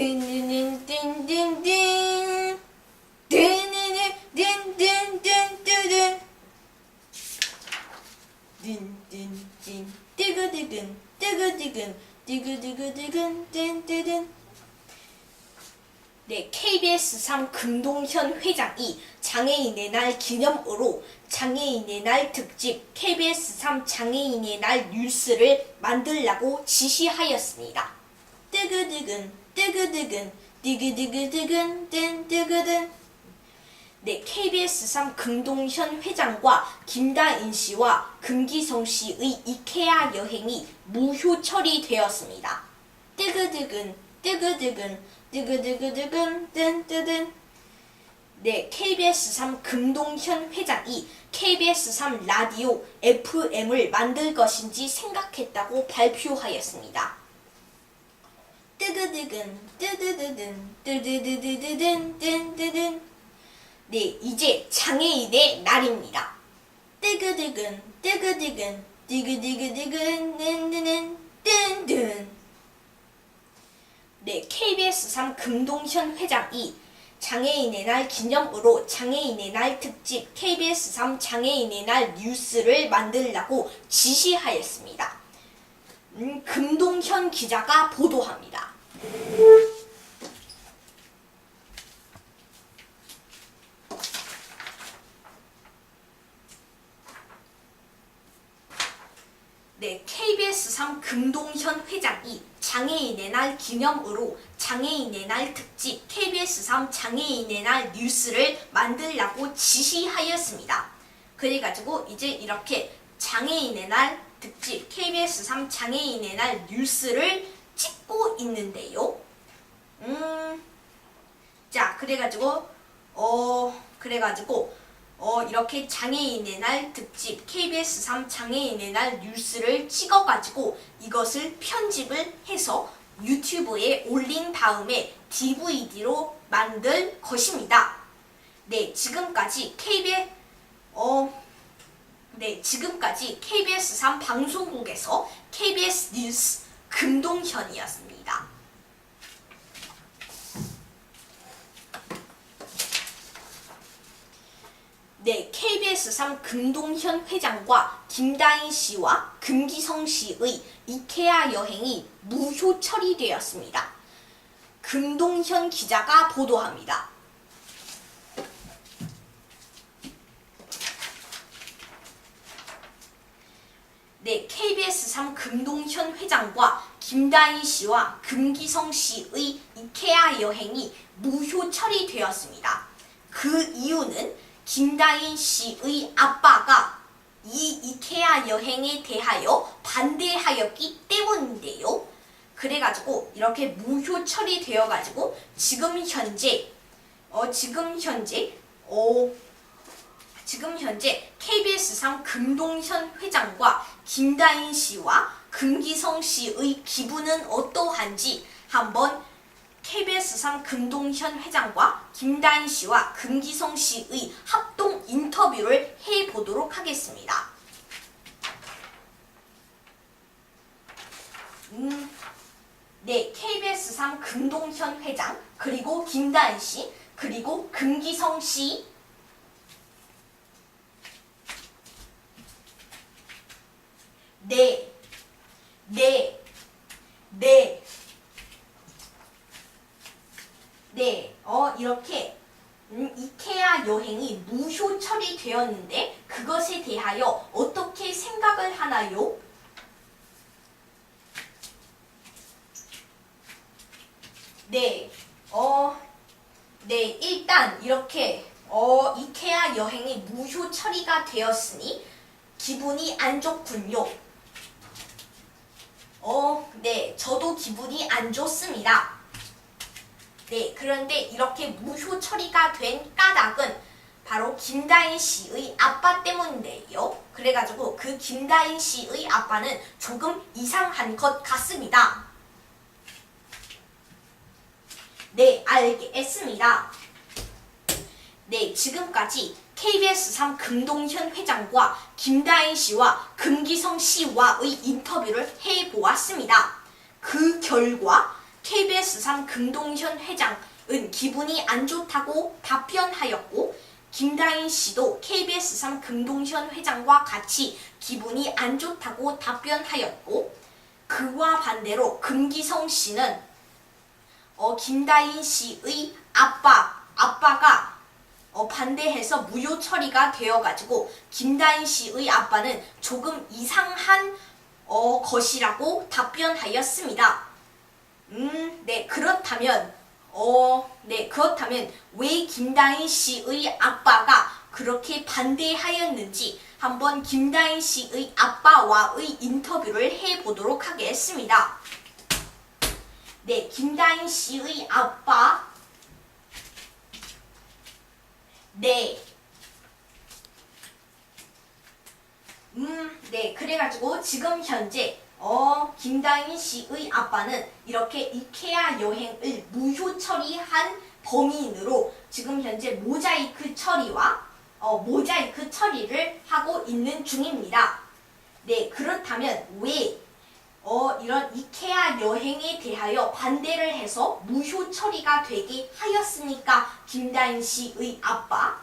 든든든 든든든 든든든 든든든 든든든 뜨그드근 뜨그드근 뜨그드그드근 든든든 네, KBS 3 금동현 회장이 장애인의 날 기념으로 장애인의 날 특집 KBS 3 장애인의 날 뉴스를 만들라고 지시하였습니다. 뜨그드근 뜨그드근 뜨그드그드근 뜬 뜨그든 네, KBS 3 금동현 회장과 김다인 씨와 금기성 씨의 이케아 여행이 무효 처리되었습니다. 뜨그드근 뜨그드근 뜨그드그드근 뜬 뜨든 네, KBS 3 금동현 회장이 KBS 3 라디오 FM을 만들 것인지 생각했다고 발표하였습니다. 뜨그드근 뜨드드든 뜨드드드드든 뜬뜨든 네, 이제 장애인의 날입니다. 뜨그드근 뜨그드근 뜨그드그드근 뜬뜨는 뜬뜬 네, KBS 3 금동현 회장이 장애인의 날 기념으로 장애인의 날 특집 KBS 3 장애인의 날 뉴스를 만들라고 지시하였습니다. 음, 금동현 기자가 보도합니다. 네, KBS 3 금동현 회장이 장애인의 날 기념으로 장애인의 날 특집 KBS 3 장애인의 날 뉴스를 만들라고 지시하였습니다. 그래가지고 이제 이렇게 장애인의 날 특집 KBS 3 장애인의 날 뉴스를 찍고 있는데요. 음, 자, 그래가지고 어, 그래가지고 어, 이렇게 장애인의 날 특집 KBS 3 장애인의 날 뉴스를 찍어가지고 이것을 편집을 해서 유튜브에 올린 다음에 DVD로 만들 것입니다. 네, 지금까지 KBS 어, 네, 지금까지 KBS 3 방송국에서 KBS 뉴스 금동현이었습니다. 네, KBS 3 금동현 회장과 김다인 씨와 금기성 씨의 이케아 여행이 무효 처리되었습니다. 금동현 기자가 보도합니다. 네, KBS 3 금동현 회장과 김다인 씨와 금기성 씨의 이케아 여행이 무효 처리되었습니다. 그 이유는 김다인 씨의 아빠가 이 이케아 여행에 대하여 반대하였기 때문인데요. 그래가지고 이렇게 무효 처리되어 가지고 지금 현재 어 지금 현재 어 지금 현재 KBS 상 금동현 회장과 김다인 씨와 금기성 씨의 기분은 어떠한지 한번 KBS 상 금동현 회장과 김다인 씨와 금기성 씨의 합동 인터뷰를 해 보도록 하겠습니다. 음, 네, KBS 상 금동현 회장 그리고 김다인 씨 그리고 금기성 씨 네, 네, 네. 네, 어, 이렇게 음, 이케아 여행이 무효 처리되었는데 그것에 대하여 어떻게 생각을 하나요? 네, 어, 네, 일단 이렇게 어, 이케아 여행이 무효 처리가 되었으니 기분이 안 좋군요. 어, 네, 저도 기분이 안 좋습니다. 네, 그런데 이렇게 무효 처리가 된 까닭은 바로 김다인 씨의 아빠 때문인데요. 그래가지고 그 김다인 씨의 아빠는 조금 이상한 것 같습니다. 네, 알겠습니다. 네, 지금까지 KBS 3 금동현 회장과 김다인 씨와 금기성 씨와의 인터뷰를 해보았습니다. 그 결과 KBS 3 금동현 회장은 기분이 안 좋다고 답변하였고 김다인 씨도 KBS 3 금동현 회장과 같이 기분이 안 좋다고 답변하였고 그와 반대로 금기성 씨는 어, 김다인 씨의 아빠 아빠가 어, 반대해서 무효 처리가 되어가지고 김다인 씨의 아빠는 조금 이상한 어, 것이라고 답변하였습니다. 음, 네 그렇다면 어, 네 그렇다면 왜 김다인 씨의 아빠가 그렇게 반대하였는지 한번 김다인 씨의 아빠와의 인터뷰를 해보도록 하겠습니다. 네, 김다인 씨의 아빠. 네. 음, 네. 그래가지고 지금 현재 어 김다인 씨의 아빠는 이렇게 이케아 여행을 무효 처리한 범인으로 지금 현재 모자이크 처리와 어, 모자이크 처리를 하고 있는 중입니다. 네, 그렇다면 왜 어, 이런 이케아 여행에 대하여 반대를 해서 무효 처리가 되게 하였으니까 김다인 씨의 아빠.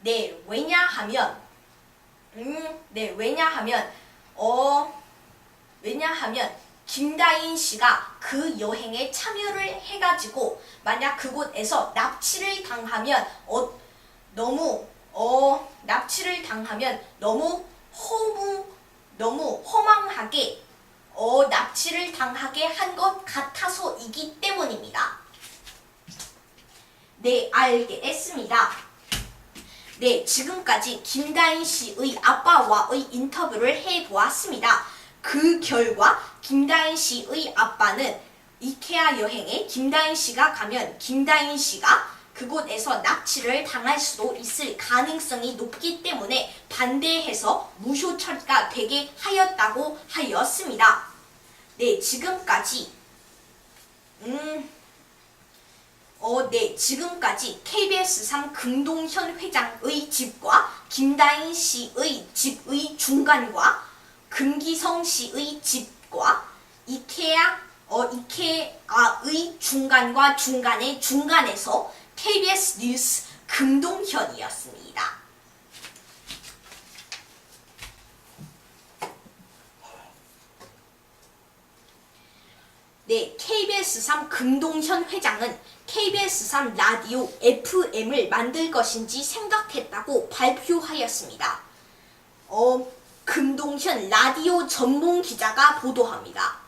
네, 왜냐하면 음, 네, 왜냐하면 어 왜냐하면 김다인 씨가 그 여행에 참여를 해가지고 만약 그곳에서 납치를 당하면 어, 너무 어 납치를 당하면 너무 허무 너무 허망하게 어 납치를 당하게 한 것 같아서이기 때문입니다. 네, 알겠습니다. 네, 지금까지 김다인 씨의 아빠와의 인터뷰를 해보았습니다. 그 결과 김다인 씨의 아빠는 이케아 여행에 김다인 씨가 가면 김다인 씨가 그곳에서 납치를 당할 수도 있을 가능성이 높기 때문에 반대해서 무효 처리가 되게 하였다고 하였습니다. 네, 지금까지 음, 어, 네, 지금까지 KBS 3 금동현 회장의 집과 김다인 씨의 집의 중간과 금기성 씨의 집과 이케아 어, 이케아의 중간과 중간의 중간에서 KBS 뉴스 금동현이었습니다. 네, KBS 3 금동현 회장은 KBS 3 라디오 FM을 만들 것인지 생각했다고 발표하였습니다. 어, 금동현 라디오 전문 기자가 보도합니다.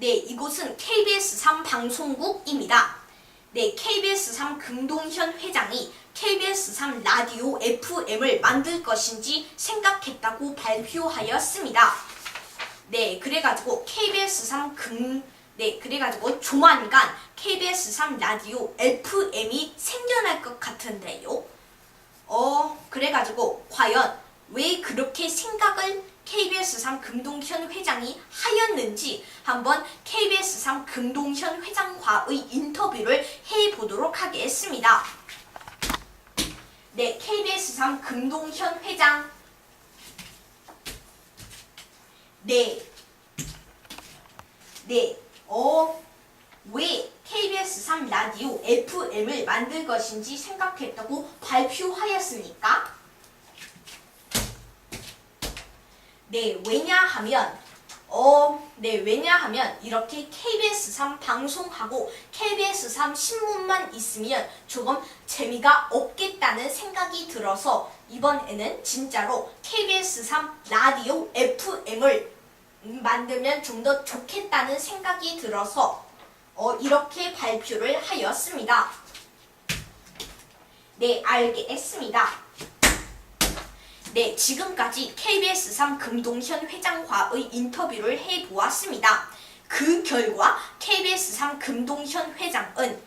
네, 이곳은 KBS 3 방송국입니다. 네, KBS 3 금동현 회장이 KBS 3 라디오 FM을 만들 것인지 생각했다고 발표하였습니다. 네, 그래가지고 KBS 3 금, 네, 그래가지고 조만간 KBS 3 라디오 FM이 생겨날 것 같은데요. 어, 그래가지고 과연 왜 그렇게 생각을 KBS 3 금동현 회장이 하였는지 한번 KBS 3 금동현 회장과의 인터뷰를 해보도록 하겠습니다. 네, KBS 3 금동현 회장. 네. 네. 어, 왜 KBS 3 라디오 FM을 만들 것인지 생각했다고 발표하였습니까? 네, 왜냐하면 어, 네, 왜냐하면 이렇게 KBS 3 방송하고 KBS 3 신문만 있으면 조금 재미가 없겠다는 생각이 들어서 이번에는 진짜로 KBS 3 라디오 FM을 만들면 좀 더 좋겠다는 생각이 들어서 어, 이렇게 발표를 하였습니다. 네, 알겠습니다. 네, 지금까지 KBS 3 금동현 회장과의 인터뷰를 해보았습니다. 그 결과 KBS 3 금동현 회장은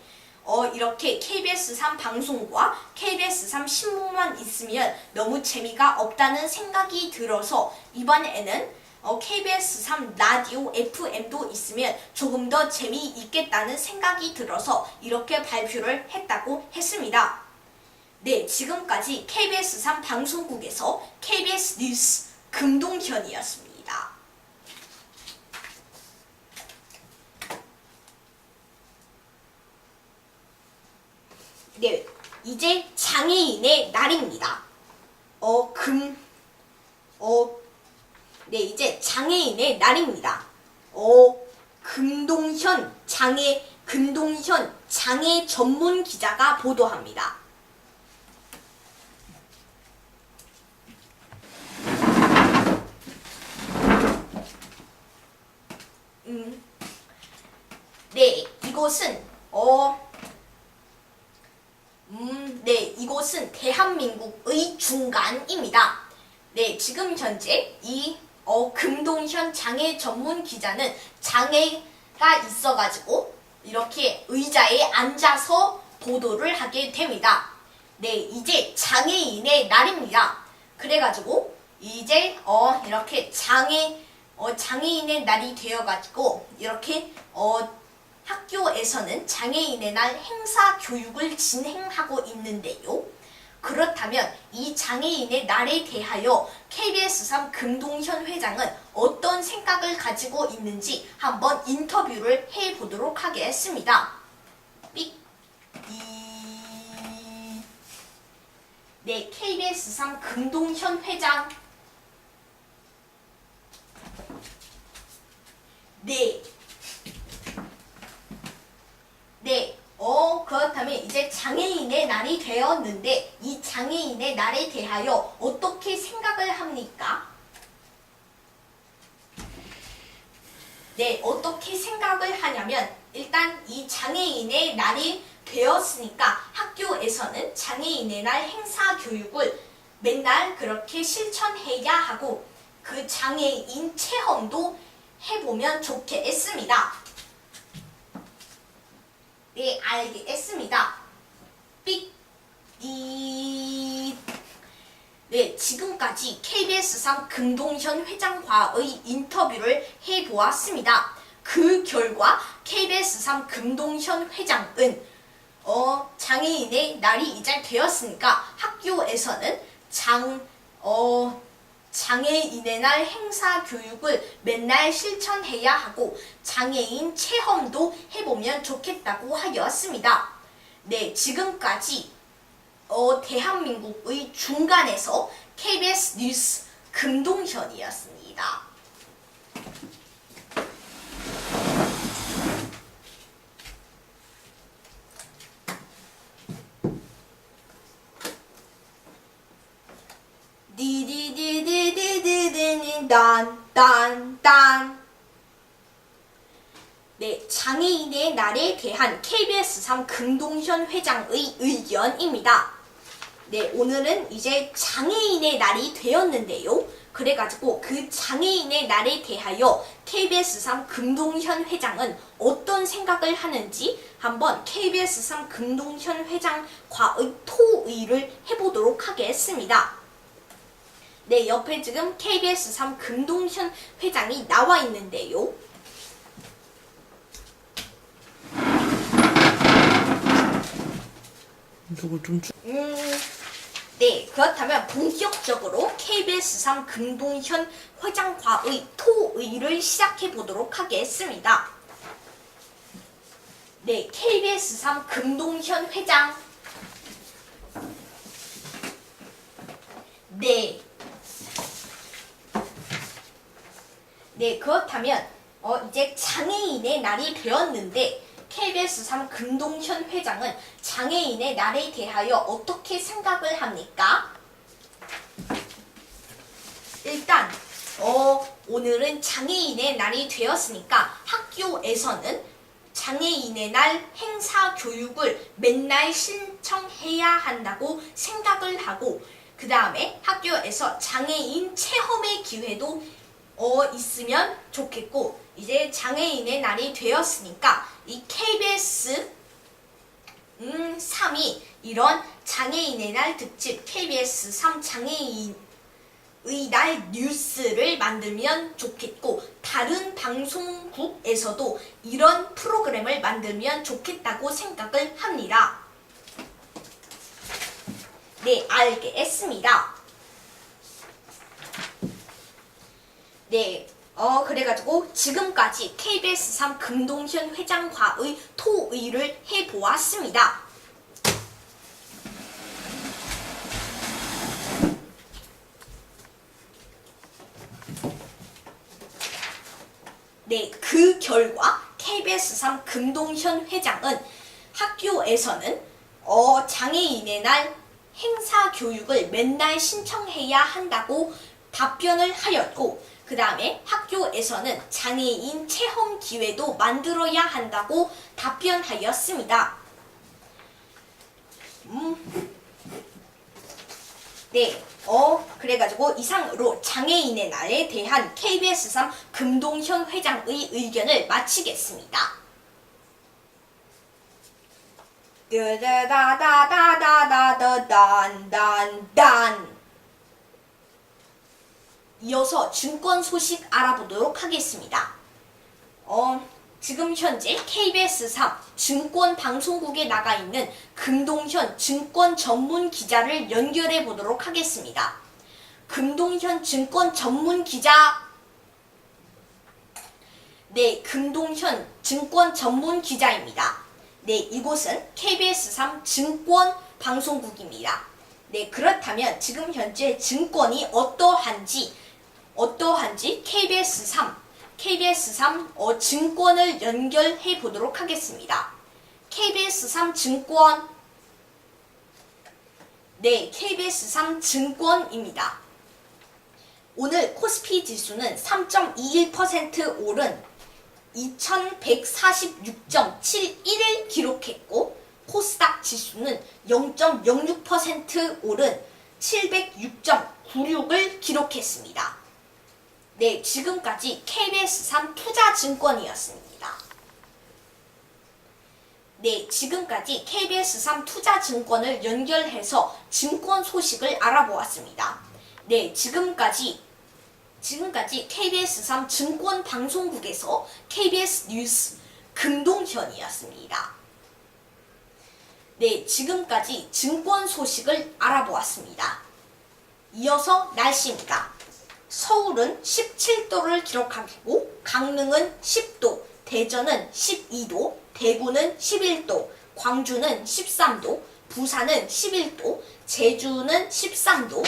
어, 이렇게 KBS 3 방송과 KBS 3 신문만 있으면 너무 재미가 없다는 생각이 들어서 이번에는 어, KBS 3 라디오 FM도 있으면 조금 더 재미있겠다는 생각이 들어서 이렇게 발표를 했다고 했습니다. 네, 지금까지 KBS 3 방송국에서 KBS 뉴스 금동현이었습니다. 네, 이제 장애인의 날입니다. 어, 금, 어, 네, 이제 장애인의 날입니다. 어, 금동현 장애, 금동현 장애 전문 기자가 보도합니다. 음, 네, 이곳은, 어, 음, 네, 이곳은 대한민국의 중간입니다. 네, 지금 현재 이 어, 금동현 장애 전문 기자는 장애가 있어가지고 이렇게 의자에 앉아서 보도를 하게 됩니다. 네, 이제 장애인의 날입니다. 그래가지고 이제 어 이렇게 장애 어 장애인의 날이 되어가지고 이렇게 어 학교에서는 장애인의 날 행사 교육을 진행하고 있는데요. 그렇다면 이 장애인의 날에 대하여 KBS3 금동현 회장은 어떤 생각을 가지고 있는지 한번 인터뷰를 해보도록 하겠습니다. 삑. 이... 네, KBS3 금동현 회장. 네. 네. 어, 그렇다면 이제 장애인의 날이 되었는데 이 장애인의 날에 대하여 어떻게 생각을 합니까? 네, 어떻게 생각을 하냐면 일단 이 장애인의 날이 되었으니까 학교에서는 장애인의 날 행사 교육을 맨날 그렇게 실천해야 하고 그 장애인 체험도 해보면 좋겠습니다. 네, 알겠습니다. 삑, 이, 네, 지금까지 KBS3 금동현 회장과의 인터뷰를 해보았습니다. 그 결과 KBS3 금동현 회장은 어, 장애인의 날이 이제 되었으니까 학교에서는 장, 어, 장애인의 날 행사 교육을 맨날 실천해야 하고 장애인 체험도 해보면 좋겠다고 하였습니다. 네, 지금까지 어, 대한민국의 중간에서 KBS 뉴스 금동현이었습니다. 딴딴딴 네, 장애인의 날에 대한 KBS3 금동현 회장의 의견입니다. 네, 오늘은 이제 장애인의 날이 되었는데요. 그래가지고 그 장애인의 날에 대하여 KBS3 금동현 회장은 어떤 생각을 하는지 한번 KBS3 금동현 회장과의 토의를 해보도록 하겠습니다. 네, 옆에 지금 KBS3 금동현 회장이 나와 있는데요. 저거 좀 주... 음, 네, 그렇다면 본격적으로 KBS3 금동현 회장과의 토의를 시작해 보도록 하겠습니다. 네, KBS3 금동현 회장. 네. 네, 그렇다면 어, 이제 장애인의 날이 되었는데 KBS 3 금동현 회장은 장애인의 날에 대하여 어떻게 생각을 합니까? 일단 어, 오늘은 장애인의 날이 되었으니까 학교에서는 장애인의 날 행사 교육을 맨날 신청해야 한다고 생각을 하고 그 다음에 학교에서 장애인 체험의 기회도 어, 있으면 좋겠고 이제 장애인의 날이 되었으니까 이 KBS 음, 3이 이런 장애인의 날 특집 KBS 3 장애인 의 날 뉴스를 만들면 좋겠고 다른 방송국에서도 이런 프로그램을 만들면 좋겠다고 생각을 합니다. 네, 알겠습니다. 네, 어, 그래가지고 지금까지 KBS3 금동현 회장과의 토의를 해보았습니다. 네, 그 결과 KBS3 금동현 회장은 학교에서는 어, 장애인의 날 행사 교육을 맨날 신청해야 한다고 답변을 하였고 그 다음에 학교에서는 장애인 체험 기회도 만들어야 한다고 답변하였습니다. 음. 네, 어, 그래가지고 이상으로 장애인의 날에 대한 KBS3 금동현 회장의 의견을 마치겠습니다. 따다다다다다다단단단 이어서 증권 소식 알아보도록 하겠습니다. 어, 지금 현재 KBS3 증권 방송국에 나가 있는 금동현 증권 전문 기자를 연결해 보도록 하겠습니다. 금동현 증권 전문 기자 네, 금동현 증권 전문 기자입니다. 네, 이곳은 KBS3 증권 방송국입니다. 네, 그렇다면 지금 현재 증권이 어떠한지, 어떠한지 KBS3, KBS3 어, 증권을 연결해 보도록 하겠습니다. KBS3 증권, 네, KBS3 증권입니다. 오늘 코스피 지수는 3.21% 오른 2146.71을 기록했고 코스닥 지수는 0.06% 오른 706.96을 기록했습니다. 네, 지금까지 KBS3 투자증권이었습니다. 네, 지금까지 KBS3 투자증권을 연결해서 증권 소식을 알아보았습니다. 네, 지금까지 지금까지 KBS3 증권 방송국에서 KBS 뉴스 금동현이었습니다. 네, 지금까지 증권 소식을 알아보았습니다. 이어서 날씨입니다. 서울은 17도를 기록하고 강릉은 10도, 대전은 12도, 대구는 11도, 광주는 13도, 부산은 11도, 제주는 13도,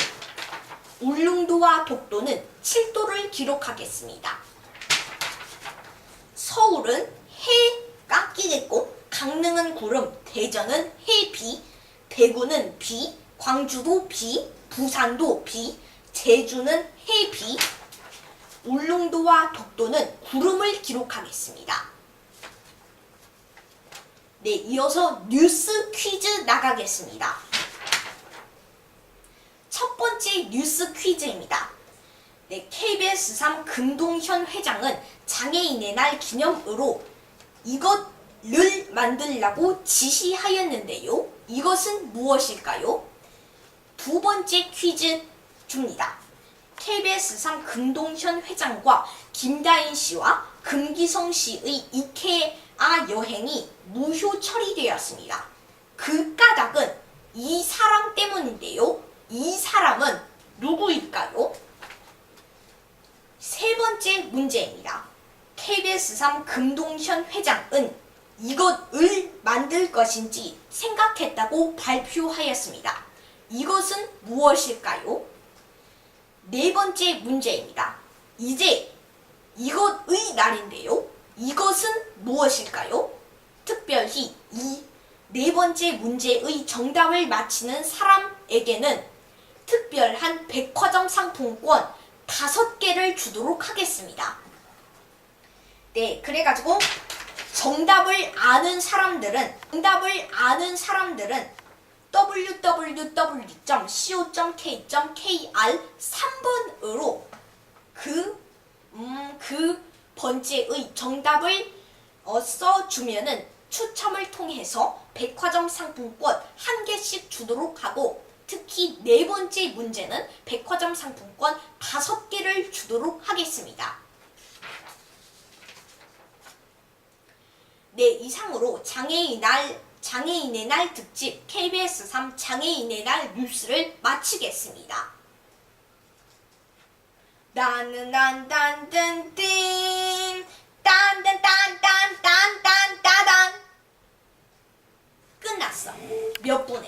울릉도와 독도는 7도를 기록하겠습니다. 서울은 해가 끼겠고 강릉은 구름, 대전은 해 비, 대구는 비, 광주도 비, 부산도 비, 제주는 해 비, 울릉도와 독도는 구름을 기록하겠습니다. 네, 이어서 뉴스 퀴즈 나가겠습니다. 첫 번째 뉴스 퀴즈입니다. 네, KBS3 금동현 회장은 장애인의 날 기념으로 이것을 만들라고 지시하였는데요. 이것은 무엇일까요? 두 번째 퀴즈 줍니다. KBS3 금동현 회장과 김다인 씨와 금기성 씨의 이케아 여행이 무효 처리되었습니다. 그 까닭은 이 사람 때문인데요. 이 사람은 누구일까요? 세 번째 문제입니다. KBS3 금동현 회장은 이것을 만들 것인지 생각했다고 발표하였습니다. 이것은 무엇일까요? 네 번째 문제입니다. 이제 이것의 날인데요. 이것은 무엇일까요? 특별히 이 네 번째 문제의 정답을 맞히는 사람에게는 특별한 백화점 상품권 다섯 개를 주도록 하겠습니다. 네, 그래가지고 정답을 아는 사람들은 정답을 아는 사람들은 www.co.k.kr 3번으로 그, 음, 그 번째의 정답을 어, 써주면은 추첨을 통해서 백화점 상품권 한 개씩 주도록 하고 특히 네 번째 문제는 백화점 상품권 다섯 개를 주도록 하겠습니다. 네, 이상으로 장애인 날 장애인의 날 특집 KBS 3 장애인의 날 뉴스를 마치겠습니다. 나는 딴딴딴딴 딴딴딴딴딴딴딴 끝났어. 몇 분에?